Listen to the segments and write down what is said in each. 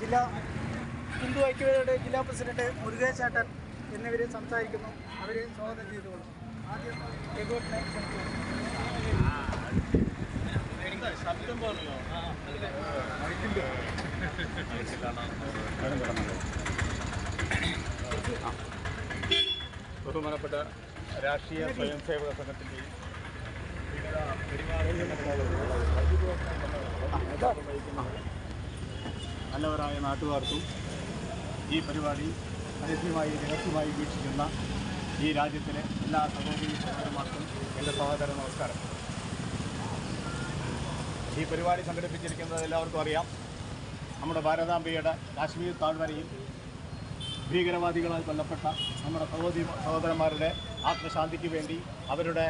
ജില്ലാ ഹിന്ദു ഐക്യവേദിയുടെ ജില്ലാ പ്രസിഡന്റ് മുരുകേശ് ചേട്ടൻ എന്നിവർ സംസാരിക്കുന്നു. അവർ സ്വാഗതം ചെയ്തുകൊള്ളും ആദ്യം ബഹുമാനപ്പെട്ട രാഷ്ട്രീയ സ്വയം സേവക സംഘത്തിന്റെയും വിവിധ പരിപാടികളുടെ നല്ലവരായ നാട്ടുകാർക്കും ഈ പരിപാടി പരസ്യമായി രഹസ്യമായി വീക്ഷിക്കുന്ന ഈ രാജ്യത്തിലെ എല്ലാ സഹോദരി സഹോദരന്മാർക്കും എന്റെ സഹോദര നമസ്കാരം. ഈ പരിപാടി സംഘടിപ്പിച്ചിരിക്കുന്നത് എല്ലാവർക്കും അറിയാം. നമ്മുടെ ഭാരതാംബയുടെ കാശ്മീർ താഴ്വരയിൽ ഭീകരവാദികളാൽ കൊല്ലപ്പെട്ട നമ്മുടെ സഹോദരി സഹോദരന്മാരുടെ ആത്മശാന്തിക്ക് വേണ്ടി അവരുടെ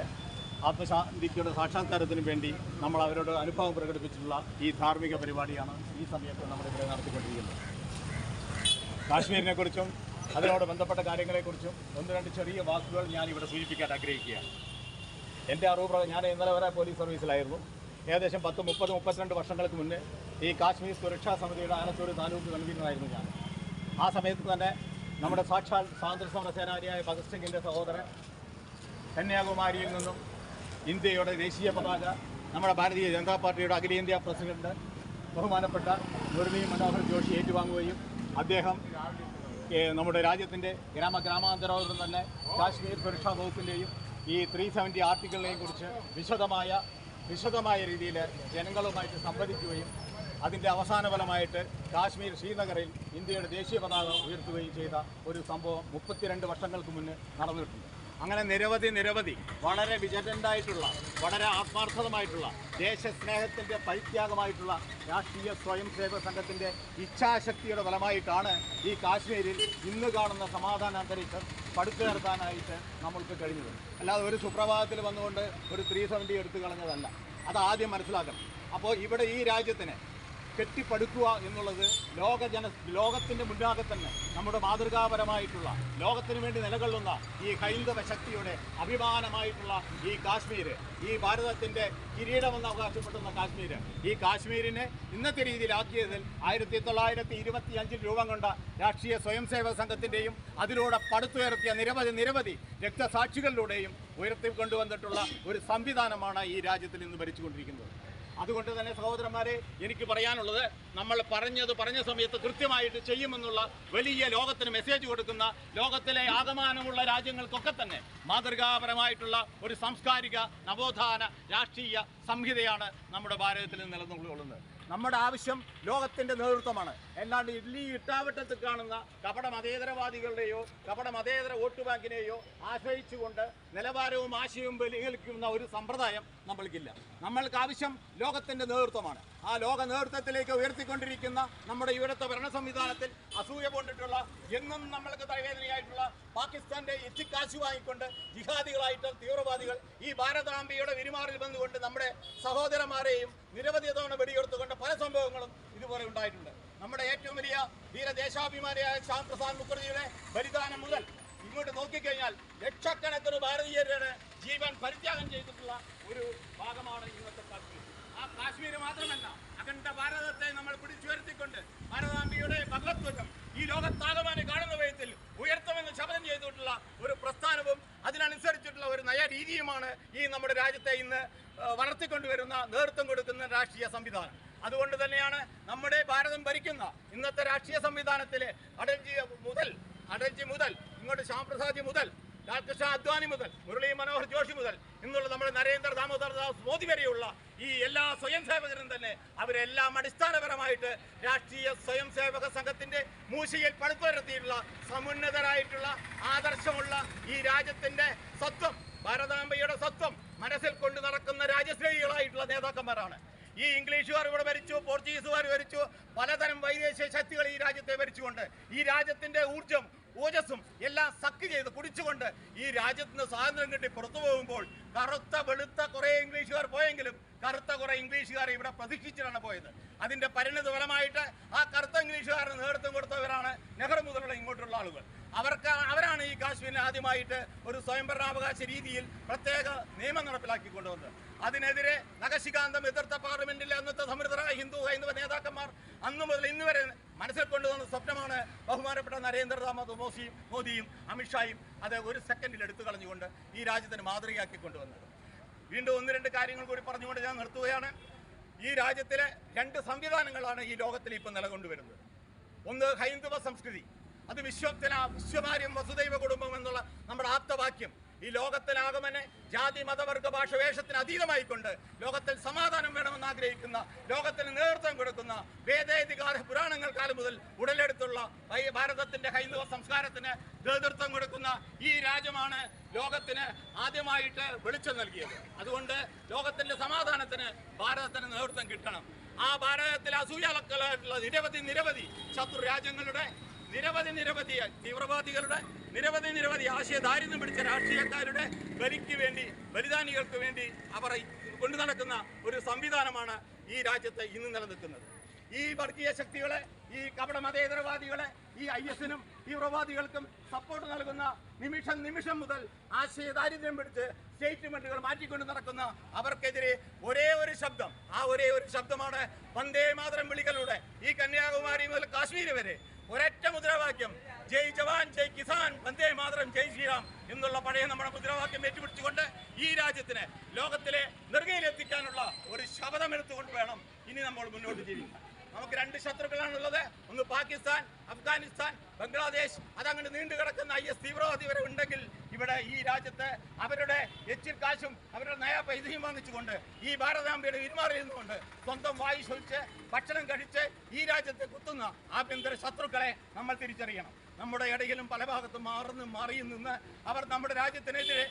ആത്മശാന്തിക്കുടെ സാക്ഷാത്കാരത്തിന് വേണ്ടി നമ്മൾ അവരോട് അനുഭവം പ്രകടിപ്പിച്ചിട്ടുള്ള ഈ ധാർമ്മിക പരിപാടിയാണ് ഈ സമയത്ത് നമ്മളിവിടെ നടത്തിക്കൊണ്ടിരിക്കുന്നത്. കാശ്മീരിനെക്കുറിച്ചും അതിനോട് ബന്ധപ്പെട്ട കാര്യങ്ങളെക്കുറിച്ചും ഒന്ന് രണ്ട് ചെറിയ വാക്കുകൾ ഞാൻ ഇവിടെ സൂചിപ്പിക്കാൻ ആഗ്രഹിക്കുകയാണ്. എന്റെ അറിവ് ഞാൻ ഇന്നലെ വരെ പോലീസ് സർവീസിലായിരുന്നു. ഏകദേശം പത്ത് മുപ്പത് മുപ്പത്തിരണ്ട് വർഷങ്ങൾക്ക് മുന്നേ ഈ കാശ്മീർ സുരക്ഷാ സമിതിയുടെ ആലത്തൂർ താലൂക്ക് നൽകിയിരുന്നതായിരുന്നു ഞാൻ. ആ സമയത്ത് തന്നെ നമ്മുടെ സാക്ഷാൽ സ്വാതന്ത്ര്യ സമര സേനാനിയായ ഭഗത് സിംഗിന്റെ സഹോദരൻ കന്യാകുമാരിയിൽ നിന്നും ഇന്ത്യയുടെ ദേശീയ പതാക നമ്മുടെ ഭാരതീയ ജനതാ പാർട്ടിയുടെ അഖിലേന്ത്യാ പ്രസിഡന്റ് ബഹുമാനപ്പെട്ട മുരളി മനോഹർ ജോഷി ഏറ്റുവാങ്ങുകയും അദ്ദേഹം നമ്മുടെ രാജ്യത്തിന്റെ ഗ്രാമ ഗ്രാമാന്തരോധം തന്നെ കാശ്മീർ സുരക്ഷാ വകുപ്പിന്റെയും ഈ ത്രീ സെവന്റി ആർട്ടിക്കിളിനെയും കുറിച്ച് വിശദമായ വിശദമായ രീതിയിൽ ജനങ്ങളുമായിട്ട് സംവദിക്കുകയും അതിന്റെ അവസാന ഫലമായിട്ട് കാശ്മീർ ശ്രീനഗറിൽ ഇന്ത്യയുടെ ദേശീയ പതാക ഉയർത്തുകയും ചെയ്ത ഒരു സംഭവം മുപ്പത്തിരണ്ട് വർഷങ്ങൾക്ക് മുന്നേ നടന്നിട്ടുണ്ട്. അങ്ങനെ നിരവധി നിരവധി വളരെ വിജറ്റന്റായിട്ടുള്ള വളരെ ആത്മാർത്ഥമായിട്ടുള്ള ദേശസ്നേഹത്തിന്റെ പരിത്യാഗമായിട്ടുള്ള രാഷ്ട്രീയ സ്വയം സേവക സംഘത്തിന്റെ ഇച്ഛാശക്തിയുടെ ഫലമായിട്ടാണ് ഈ കാശ്മീരിൽ ഇന്ന് കാണുന്ന സമാധാന അന്തരീക്ഷം പടുത്തുയർത്താനായിട്ട് നമ്മൾക്ക് കഴിഞ്ഞത്. അല്ലാതെ ഒരു സുപ്രഭാതത്തിൽ വന്നുകൊണ്ട് ഒരു ത്രീ സെവന്റി എടുത്തു കളഞ്ഞതല്ല. അത് ആദ്യം മനസ്സിലാക്കണം. അപ്പോൾ ഇവിടെ ഈ രാജ്യത്തിന് കെട്ടിപ്പടുക്കുക എന്നുള്ളത് ലോക ജന ലോകത്തിന്റെ മുന്നാകെ തന്നെ നമ്മുടെ മാതൃകാപരമായിട്ടുള്ള ലോകത്തിന് വേണ്ടി നിലകൊള്ളുന്ന ഈ ഹൈന്ദവ ശക്തിയുടെ അഭിമാനമായിട്ടുള്ള ഈ കാശ്മീർ ഈ ഭാരതത്തിന്റെ കിരീടമെന്ന് അവകാശപ്പെടുന്ന കാശ്മീർ ഈ കാശ്മീരിനെ ഇന്നത്തെ രീതിയിലാക്കിയതിൽ ആയിരത്തി തൊള്ളായിരത്തി ഇരുപത്തി അഞ്ചിൽ രൂപം കൊണ്ട രാഷ്ട്രീയ സ്വയം സേവക സംഘത്തിന്റെയും അതിലൂടെ പടുത്തുയർത്തിയ നിരവധി നിരവധി രക്തസാക്ഷികളിലൂടെയും ഉയർത്തിക്കൊണ്ടുവന്നിട്ടുള്ള ഒരു സംവിധാനമാണ് ഈ രാജ്യത്തിൽ ഇന്ന് ഭരിച്ചുകൊണ്ടിരിക്കുന്നത്. അതുകൊണ്ട് തന്നെ സഹോദരന്മാരെ എനിക്ക് പറയാനുള്ളത് നമ്മൾ പറഞ്ഞത് പറഞ്ഞ സമയത്ത് കൃത്യമായിട്ട് ചെയ്യുമെന്നുള്ള വലിയ ലോകത്തിന് മെസ്സേജ് കൊടുക്കുന്ന ലോകത്തിലെ ആകമാനമുള്ള രാജ്യങ്ങൾക്കൊക്കെ തന്നെ മാതൃകാപരമായിട്ടുള്ള ഒരു സാംസ്കാരിക നവോത്ഥാന രാഷ്ട്രീയ സംഹിതയാണ് നമ്മുടെ ഭാരതത്തിൽ നിലനിന്നുകൊള്ളുന്നത്. നമ്മുടെ ആവശ്യം ലോകത്തിന്റെ നേതൃത്വമാണ്. അല്ലാണ്ട് ഇഡ്ലി ഇട്ടാവട്ടത്തിൽ കാണുന്ന കപട മതേതരവാദികളുടെയോ കപട മതേതര വോട്ട് ബാങ്കിനെയോ ആശ്രയിച്ചുകൊണ്ട് നിലവാരവും ആശയവും ബലികൾക്കുന്ന ഒരു സമ്പ്രദായം നമ്മൾക്കില്ല. നമ്മൾക്ക് ആവശ്യം ലോകത്തിന്റെ നേതൃത്വമാണ്. ആ ലോക നേതൃത്വത്തിലേക്ക് ഉയർത്തിക്കൊണ്ടിരിക്കുന്ന നമ്മുടെ ഇവിടുത്തെ ഭരണ സംവിധാനത്തിൽ അസൂയ കൊണ്ടിട്ടുള്ള എന്നും നമ്മൾക്ക് തലവേദനയായിട്ടുള്ള പാകിസ്ഥാന്റെ എത്തിക്കാശ് വാങ്ങിക്കൊണ്ട് ജിഹാദികളായിട്ട് തീവ്രവാദികൾ ഈ ഭാരതാംബയുടെ വിരുമാറിൽ വന്നുകൊണ്ട് നമ്മുടെ സഹോദരന്മാരെയും നിരവധി തവണ വെടിയെടുത്തുകൊണ്ട് പല സംഭവങ്ങളും ഇതുപോലെ ഉണ്ടായിട്ടുണ്ട്. നമ്മുടെ ഏറ്റവും വലിയ ധീരദേശാഭിമാനിയായ ശ്യാം പ്രസാദ് മുഖർജിയുടെ ബലിദാനം മുതൽ ഇങ്ങോട്ട് നോക്കിക്കഴിഞ്ഞാൽ ലക്ഷക്കണക്കിന് ഭാരതീയരുടെ ജീവൻ പരിത്യാഗം ചെയ്തിട്ടുള്ള ഒരു ഭാഗമാണ് ഇന്നത്തെ കാശ്മീർ. ആ കാശ്മീർ മാത്രമല്ല അഖണ്ഡ ഭാരതത്തെ നമ്മൾ പിടിച്ചുയർത്തിക്കൊണ്ട് ഭാരതാംബിയുടെ ഭഗവത്വം ഈ ലോകത്താകമാനെ കാണുന്ന വിധത്തിൽ ഉയർത്തുമെന്ന് ശപഥം ചെയ്തിട്ടുള്ള ഒരു പ്രസ്ഥാനവും അതിനനുസരിച്ചിട്ടുള്ള ഒരു നയരീതിയുമാണ് ഈ നമ്മുടെ രാജ്യത്തെ ഇന്ന് വളർത്തിക്കൊണ്ടുവരുന്ന നേതൃത്വം കൊടുക്കുന്ന രാഷ്ട്രീയ സംവിധാനം. അതുകൊണ്ട് തന്നെയാണ് നമ്മുടെ ഭാരതം ഭരിക്കുന്ന ഇന്നത്തെ രാഷ്ട്രീയ സംവിധാനത്തിലെ അടൽജി മുതൽ അടൽജി മുതൽ ഇങ്ങോട്ട് ശ്യാംപ്രസാദ് മുതൽ ലാൽകൃഷ്ണ അദ്വാനി മുതൽ മുരളി മനോഹർ ജോഷി മുതൽ ഇന്നുള്ള നമ്മുടെ നരേന്ദ്ര ദാമോദർ ദാസ് മോദി വരെയുള്ള ഈ എല്ലാ സ്വയം സേവകരും തന്നെ അവരെല്ലാം അടിസ്ഥാനപരമായിട്ട് രാഷ്ട്രീയ സ്വയം സേവക സംഘത്തിന്റെ മൂശയിൽ പടുത്തുയർത്തിയിട്ടുള്ള സമുന്നതരായിട്ടുള്ള ആദർശമുള്ള ഈ രാജ്യത്തിന്റെ സ്വത്വം ഭാരതാംബയുടെ സ്വത്വം മനസ്സിൽ കൊണ്ടു നടക്കുന്ന രാജ്യസ്നേഹികളായിട്ടുള്ള നേതാക്കന്മാരാണ്. ഈ ഇംഗ്ലീഷുകാർ ഇവിടെ ഭരിച്ചു പോർച്ചുഗീസുകാർ ഭരിച്ചു പലതരം വൈദേശിക ശക്തികൾ ഈ രാജ്യത്തെ ഭരിച്ചുകൊണ്ട് ഈ രാജ്യത്തിന്റെ ഊർജം ഊജസ്സും എല്ലാം സക്ക് ചെയ്ത് കുടിച്ചുകൊണ്ട് ഈ രാജ്യത്തിന് സ്വാതന്ത്ര്യം കിട്ടി പുറത്തു പോകുമ്പോൾ കറുത്ത വെളുത്ത കുറേ ഇംഗ്ലീഷുകാർ പോയെങ്കിലും കറുത്ത കുറേ ഇംഗ്ലീഷുകാർ ഇവിടെ പ്രതീക്ഷിച്ചിട്ടാണ് പോയത്. അതിന്റെ പരിണിത ഫലമായിട്ട് ആ കറുത്ത ഇംഗ്ലീഷുകാരന് നേതൃത്വം കൊടുത്തവരാണ് നെഹ്റു മുതലുള്ള ഇങ്ങോട്ടുള്ള ആളുകൾ. അവർക്ക് അവരാണ് ഈ കാശ്മീരിൽ ആദ്യമായിട്ട് ഒരു സ്വയംഭരണാവകാശ രീതിയിൽ പ്രത്യേക നിയമം നടപ്പിലാക്കി കൊണ്ടുവന്നത് അതിനെതിരെ നഗശികാന്തം എതിർത്ത പാർലമെന്റിലെ അന്നത്തെ സമൃദ്ധരായ ഹിന്ദു ഹൈന്ദവ നേതാക്കന്മാർ അന്നു മുതൽ ഇന്ന് വരെ മനസ്സിൽ കൊണ്ടുവന്ന സ്വപ്നമാണ് ബഹുമാനപ്പെട്ട നരേന്ദ്രദാമോദ് മോസിയും മോദിയും അമിത്ഷായും അത് ഒരു സെക്കൻഡിൽ എടുത്തു കളഞ്ഞുകൊണ്ട് ഈ രാജ്യത്തിന് മാതൃകയാക്കി കൊണ്ടുവന്നത്. വീണ്ടും ഒന്ന് രണ്ട് കാര്യങ്ങൾ കൂടി പറഞ്ഞുകൊണ്ട് ഞാൻ നിർത്തുകയാണ്. ഈ രാജ്യത്തിലെ രണ്ട് സംവിധാനങ്ങളാണ് ഈ ലോകത്തിൽ ഇപ്പം നിലകൊണ്ടുവരുന്നത്. ഒന്ന് ഹൈന്ദവ സംസ്കൃതി. അത് വിശ്വത്തിന വിശ്വകാര്യം വസുദൈവ കുടുംബം എന്നുള്ള നമ്മുടെ ആപ്തവാക്യം. ഈ ലോകത്തിലാകമനെ ജാതി മതവർഗ ഭാഷ വേഷത്തിന് അതീതമായിക്കൊണ്ട് ലോകത്തിൽ സമാധാനം വേണമെന്ന് ആഗ്രഹിക്കുന്ന ലോകത്തിന് നേതൃത്വം കൊടുക്കുന്ന വേദേതികാര പുരാണങ്ങൾ കാലം മുതൽ ഉടലെടുത്തുള്ള ഭാരതത്തിന്റെ ഹൈന്ദവ സംസ്കാരത്തിന് നേതൃത്വം കൊടുക്കുന്ന ഈ രാജ്യമാണ് ലോകത്തിന് ആദ്യമായിട്ട് വെളിച്ചം നൽകിയത്. അതുകൊണ്ട് ലോകത്തിന്റെ സമാധാനത്തിന് ഭാരതത്തിന് നേതൃത്വം കിട്ടണം. ആ ഭാരതത്തിലെ അസൂയാളക്കളായിട്ടുള്ള നിരവധി നിരവധി ശത്രു രാജ്യങ്ങളുടെ നിരവധി നിരവധി തീവ്രവാദികളുടെ നിരവധി നിരവധി ആശയ പിടിച്ച രാഷ്ട്രീയക്കാരുടെ ബലിക്ക് വേണ്ടി ബലിദാനികൾക്ക് വേണ്ടി അവർ കൊണ്ടു നടക്കുന്ന ഒരു സംവിധാനമാണ് ഈ രാജ്യത്ത് ഇന്ന് നിലനിൽക്കുന്നത്. ഈ വർഗീയ ശക്തികളെ ഈ കപട മതേതരവാദികളെ ഈ ഐ എസിനും തീവ്രവാദികൾക്കും സപ്പോർട്ട് നൽകുന്ന നിമിഷം നിമിഷം മുതൽ ആശയ ദാരിദ്ര്യം പിടിച്ച് സ്റ്റേറ്റ്മെന്റുകൾ മാറ്റിക്കൊണ്ട് നടക്കുന്ന അവർക്കെതിരെ ഒരേ ഒരു ശബ്ദം ആ ഒരേ ഒരു ശബ്ദമാണ് വന്ദേ മാതരം വിളികളുടെ. ഈ കന്യാകുമാരി മുതൽ കാശ്മീർ വരെ ഒരൊറ്റ മുദ്രാവാക്യം ജയ് ജവാൻ ജയ് കിസാൻ വന്ദേ മാതരം ജയ് ശ്രീറാം എന്നുള്ള പഴയ നമ്മുടെ മുദ്രാവാക്യം ഏറ്റുപിടിച്ചുകൊണ്ട് ഈ രാജ്യത്തിന് ലോകത്തിലെ നെറുകയിലെത്തിക്കാനുള്ള ഒരു ശപഥം എടുത്തുകൊണ്ട് വേണം ഇനി നമ്മൾ മുന്നോട്ട് ജീവിക്കാൻ. നമുക്ക് രണ്ട് ശത്രുക്കളാണുള്ളത്. ഒന്ന് പാകിസ്ഥാൻ അഫ്ഗാനിസ്ഥാൻ ബംഗ്ലാദേശ്. അതങ്ങനെ നീണ്ടു കിടക്കുന്ന ഐ എസ് തീവ്രവാദി വരെ ഉണ്ടെങ്കിൽ ഇവിടെ ഈ രാജ്യത്ത് അവരുടെ എച്ചിൽ കാശും അവരുടെ നയ പൈതയും വാങ്ങിച്ചുകൊണ്ട് ഈ ഭാരതാംബയുടെ ഇരുമാറിയിരുന്നുകൊണ്ട് സ്വന്തം വായു ശൊലിച്ച് ഭക്ഷണം കഴിച്ച് ഈ രാജ്യത്തെ കുത്തുന്ന ആഭ്യന്തര ശത്രുക്കളെ നമ്മൾ തിരിച്ചറിയണം. നമ്മുടെ ഇടയിലും പല ഭാഗത്തും മാറുന്നു മാറിയും നിന്ന് അവർ നമ്മുടെ രാജ്യത്തിനെതിരെ